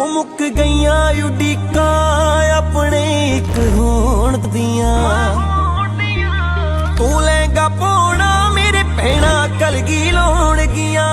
ਉਹ ਮੁੱਕ ਗਈਆਂ ਉਡੀਕਾਂ ਆਪਣੇ ਇੱਕ ਹੋਣ ਦੀਆਂ। ਤੂੰ ਲਹਿੰਗਾ ਪਾਉਣਾ ਮੇਰੇ ਭੈਣਾ ਕਲਗੀ ਲਾਉਣਗੀਆਂ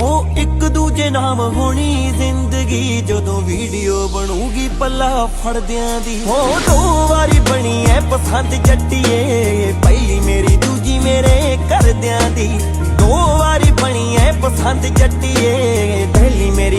ਉਹ ਇੱਕ ਦੂਜੇ ਨਾਮ ਹੋਣੀ ਜ਼ਿੰਦਗੀ ਜਦੋਂ ਵੀਡੀਓ ਬਣੂਗੀ ਪੱਲਾ ਫੜਦਿਆਂ ਦੀ। ਉਹ ਦੋ ਵਾਰੀ ਬਣੀ ਐ ਪਸੰਦ ਜੱਟੀਏ, ਪਹਿਲੀ ਮੇਰੀ, ਦੂਜੀ ਮੇਰੇ ਕਰਦਿਆਂ ਦੀ। ਦੋ ਵਾਰੀ ਬਣੀ ਐ ਪਸੰਦ ਜੱਟੀਏ, ਪਹਿਲੀ ਮੇਰੀ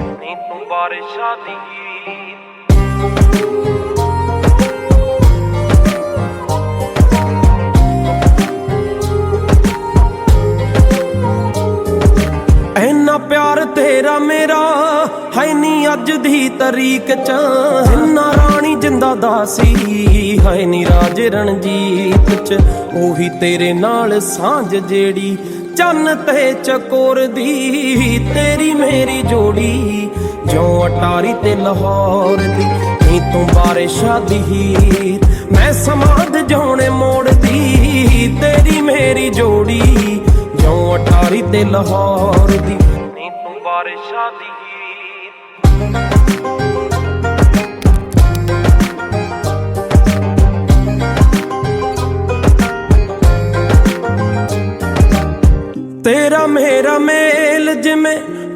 ਬਾਰਿਸ਼ਾਂ ਦੀ ਹੀਰ ਪਿਆਰ ਤੇਰਾ ਮੇਰਾ ਹੈ ਨੀ ਅੱਜ ਦੀ ਤਰੀਕ ਚ। ਜਿੰਨਾ ਰਾਣੀ ਜਿੰਦਾ ਦਾਸੀ ਹੈ ਨੀ ਰਾਜ ਰਣਜੀਤ ਚ। ਉਹੀ ਤੇਰੇ ਨਾਲ ਸਾਂਝ ਜਿਹੜੀ, ਚੰਨ ਤੇ ਚਕੋਰ ਦੀ, ਤੇਰੀ ਮੇਰੀ ਜੋੜੀ। ਜਿਉਂ ਅਟਾਰੀ ਤੇ ਲਾਹੌਰ ਦੀ, ਨੀ ਤੂੰ ਬਾਰਿਸ਼ਾਂ ਦੀ ਹੀਰ। ਮੈਂ ਸਮਾਦ ਜਾਉਣੇ ਮੋੜਦੀ ਤੇਰੀ ਮੇਰੀ ਜੋੜੀ। ਜਿਉਂ ਅਟਾਰੀ ਤੇ ਲਾਹੌਰ ਦੀ, ਨੀ ਤੂੰ ਬਾਰਿਸ਼ਾਂ ਦੀ ਹੀਰ। ਤੇਰਾ ਮੇਰਾ ਮੇਲ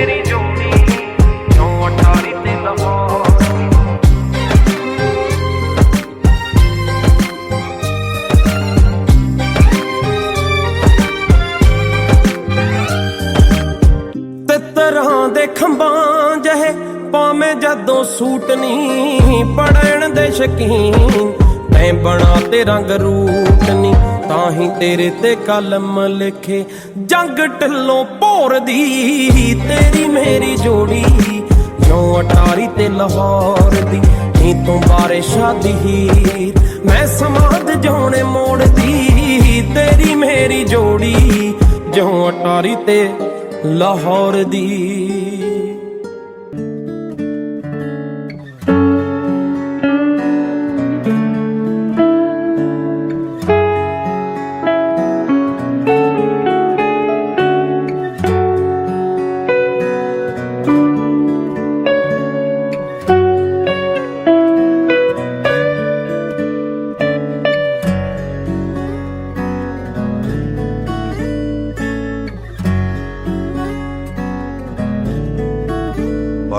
ਮੇਰੀ ਜੋੜੀ ਜਿਉਂ ਅਟਾਰੀ ਤੇ ਲਾਹੌਰ ਤੇ ਤਰ੍ਹਾਂ ਦੇ ਖੰਭਾਂ ਜਹੇ ਪਾਵੇਂ ਜਦੋਂ ਸੂਟ ਨਹੀਂ ਪੜਨ ਦੇ ਸ਼ਕੀਨ ਤੈਂ ਬਣਾ ਤੇ ਰੰਗ ਰੂਟ ਨਹੀਂ ਤਾਂ ਹੀ ਤੇਰੇ ਤੇ ਕਲਮ ਲਿਖੇ। ਜੰਗ ਢਿੱਲੋਂ ਭੋਰ ਦੀ ਤੇਰੀ ਮੇਰੀ ਜੋੜੀ। ਜਿਉਂ ਅਟਾਰੀ ਤੇ ਲਾਹੌਰ ਦੀ, ਨੀ ਤੂੰ ਬਾਰਿਸ਼ਾਂ ਦੀ ਹੀਰ। ਮੈਂ ਸਮਾਦ ਜਾਉਣੇ ਮੋੜਦੀ ਤੇਰੀ ਮੇਰੀ ਜੋੜੀ। ਜਿਉਂ ਅਟਾਰੀ ਤੇ ਲਾਹੌਰ ਦੀ।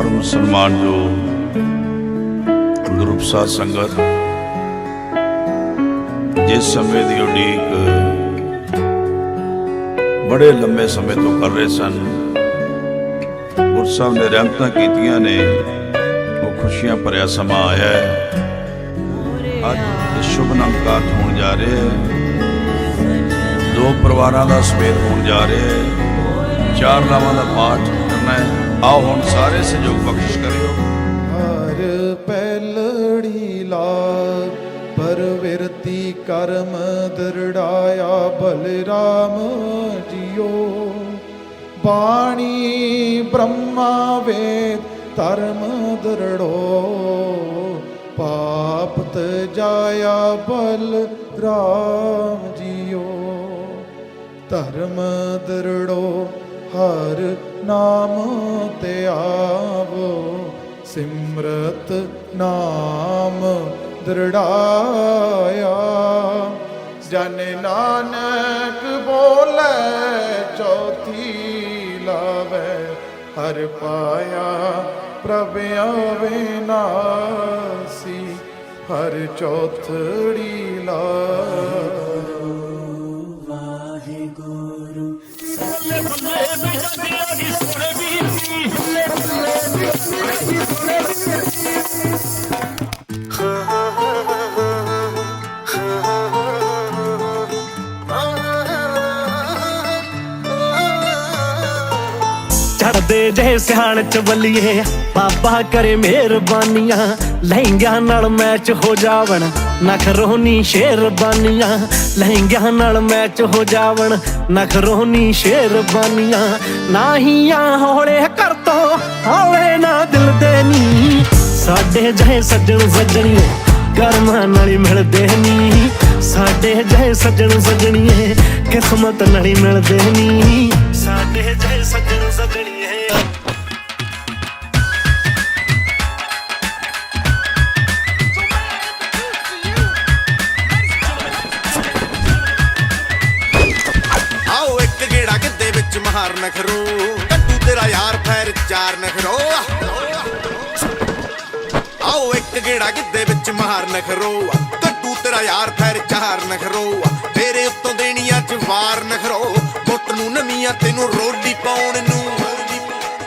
ਪਰਮ ਸਨਮਾਨ ਜੋ ਗਰੁੱਪ ਸਾਧ ਸੰਗਤ ਜਿਸ ਸਮੇਂ ਦੀ ਉਡੀਕ ਬੜੇ ਲੰਬੇ ਸਮੇਂ ਤੋਂ ਕਰ ਰਹੇ ਸਨ ਗੁਰਸਾਹਿਬ ਨੇ ਰਹਿਮਤਾਂ ਕੀਤੀਆਂ ਨੇ, ਉਹ ਖੁਸ਼ੀਆਂ ਭਰਿਆ ਸਮਾਂ ਆਇਆ ਹੈ। ਅੱਜ ਇਹ ਸ਼ੁਭ ਨਮਕਾਰ ਹੋਣ ਜਾ ਰਿਹਾ ਹੈ। ਦੋ ਪਰਿਵਾਰਾਂ ਦਾ ਸਮੇਤ ਹੋਣ ਜਾ ਰਿਹਾ ਹੈ। ਚਾਰ ਲਾਵਾਂ ਦਾ ਪਾਠ ਕਰਨਾ ਹੈ। ਆਓ ਹੁਣ ਸਾਰੇ ਸਹਿਯੋਗ ਬਖਸ਼ਿਸ਼ ਕਰਿਓ। ਹਰ ਪੈਲੜੀ ਲਾ ਪਰਵਿਰਤੀ ਕਰਮ ਦਰੜਾਇਆ, ਬਲਰਾਮ ਜੀਓ। ਬਾਣੀ ਬ੍ਰਹਮਾ ਵੇਦ, ਧਰਮ ਦਰੜੋ। ਪਾਪ ਤਜਾਇਆ ਬਲ ਰਾਮ ਜੀਓ। ਧਰਮ ਦਰੜੋ, ਹਰ ਨਾਮ ਤੇ ਆਵੋ, ਸਿਮਰਤ ਨਾਮ ਦਰੜਾਇਆ। ਜਨ ਨਾਨਕ ਬੋਲੇ, ਚੌਥੀ ਲਾਵੇ, ਹਰ ਪਾਇਆ ਪ੍ਰਭ ਅਵਿਨਾਸੀ ਹਰ ਚੌਥੜੀ ਲਾ ਚੜਦੇ ਜੇ ਸਿਆਣ ਚ ਬਲੀਏ ਬਾਬਾ ਕਰੇ ਮਿਹਰਬਾਨੀਆਂ, ਲਹਿੰਗਿਆਂ ਨਾਲ ਮੈਚ ਹੋ ਜਾਵਣ। ਨਖਰੋਨੀ ਸ਼ੇਰਬਾਨੀਆਂ, ਲਹਿੰਗਿਆਂ ਨਾਲ ਮੈਚ ਹੋ ਜਾਵਣ। ਨਖਰੋਨੀ ਸ਼ੇਰਬਾਨੀਆਂ, ਨਾਹੀਆਂ ਹੌਲੇ ਕਰ ਤੋ ਹੌਲੇ ਨਾ ਦਿਲ ਦੇ ਨੀ। ਸਾਡੇ ਜਹੇ ਸੱਜਣ ਸੱਜਣੀਏ ਕਰਮਾਂ ਨਾਲ ਮਿਲਦੇ ਨੀ। ਸਾਡੇ ਜਹੇ ਸੱਜਣ ਸੱਜਣੀਏ ਕਿਸਮਤ ਨਾਲ ਮਿਲਦੇ ਨੀ। ਸਾਡੇ ਜਹੇ ਵਿੱਚ ਕੱਟੂ ਤੇਰਾ ਯਾਰ, ਫੈਰ ਚਾਰ ਨਖਰੋ ਤੇਰੇ ਉੱਤੋਂ ਦੇਣੀਆਂ ਚ ਵਾਰ ਨਖਰੋ ਮੁੱਟ ਨੂੰ ਨਵੀਆਂ, ਤੈਨੂੰ ਰੋਲੀ ਪਾਉਣ ਨੂੰ।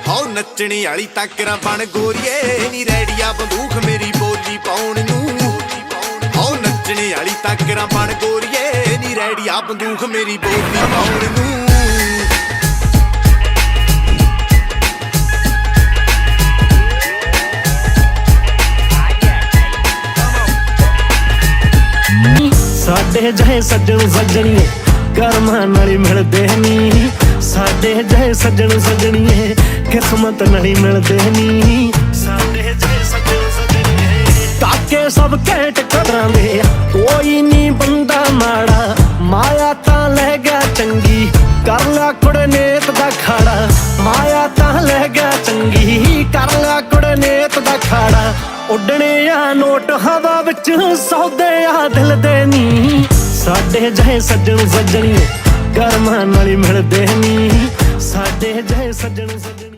ਹਾਉ ਨੱਚਣੀ ਵਾਲੀ ਤਾਕਰਾਂ ਬਣ ਗੋਰੀਏ। ਨੀ ਰੈੜੀਆ ਬੰਦੂਖ ਮੇਰੀ ਬੋਲੀ ਪਾਉਣ ਨੂੰ। ਹਾਉ ਨੱਚਣੀ ਵਾਲੀ ਤਾਕਰਾਂ ਬਣ ਗੋਰੀਏ। ਨੀ ਰੈੜੀਆ ਬੰਦੂਖ ਮੇਰੀ ਬੋਲੀ ਪਾਉਣ ਨੂੰ। ਸਾਡੇ ਜਹੇ ਸੱਜਣ ਸੱਜਣੀਏ, ਕਰਮਾਂ ਨਾਲ ਮਿਲਦੇ ਨੀ ਸਾਡੇ ਜਹੇ ਸੱਜਣ ਸੱਜਣੀਏ, ਕਿਸਮਤ ਨਾਲ ਮਿਲਦੇ ਨੀ ਸਾਡੇ ਜਹੇ ਸੱਜਣ ਸੱਜਣੀਏ ਕਾਕੇ ਸਭ ਘੈਂਟ ਕਦਰਾਂ ਦੇ। ਕੋਈ ਨਹੀਂ ਬੰਦਾ ਮਾੜਾ, ਮਾਇਆ ਤਾਂ ਲੈ ਗਿਆ ਚੰਗੀ। ਕਰ ਲਿਆ ਕੁੜੇ ਨੇਤ ਦਾ ਖਾੜਾ, ਮਾਇਆ ਤਾਂ ਲੈ ਗਿਆ ਚੰਗੀ। ਕਰ ਲਿਆ ਕੁੜੇ ਨੇਤ ਦਾ ਖਾੜਾ ਉੱਡਣੇ ਆ ਨੋਟ ਹਵਾ ਵਿੱਚ ਸੌਦੇ ਆ ਦਿਲ ਦੇ ਨੀ। ਸਾਡੇ ਜਹੇ ਸੱਜਣ ਸੱਜਣੀਏ ਕਰਮਾਂ ਨਾਲ ਹੀ ਮਿਲਦੇ ਨਹੀਂ ਸਾਡੇ ਜਹੇ ਸੱਜਣ ਸੱਜਣ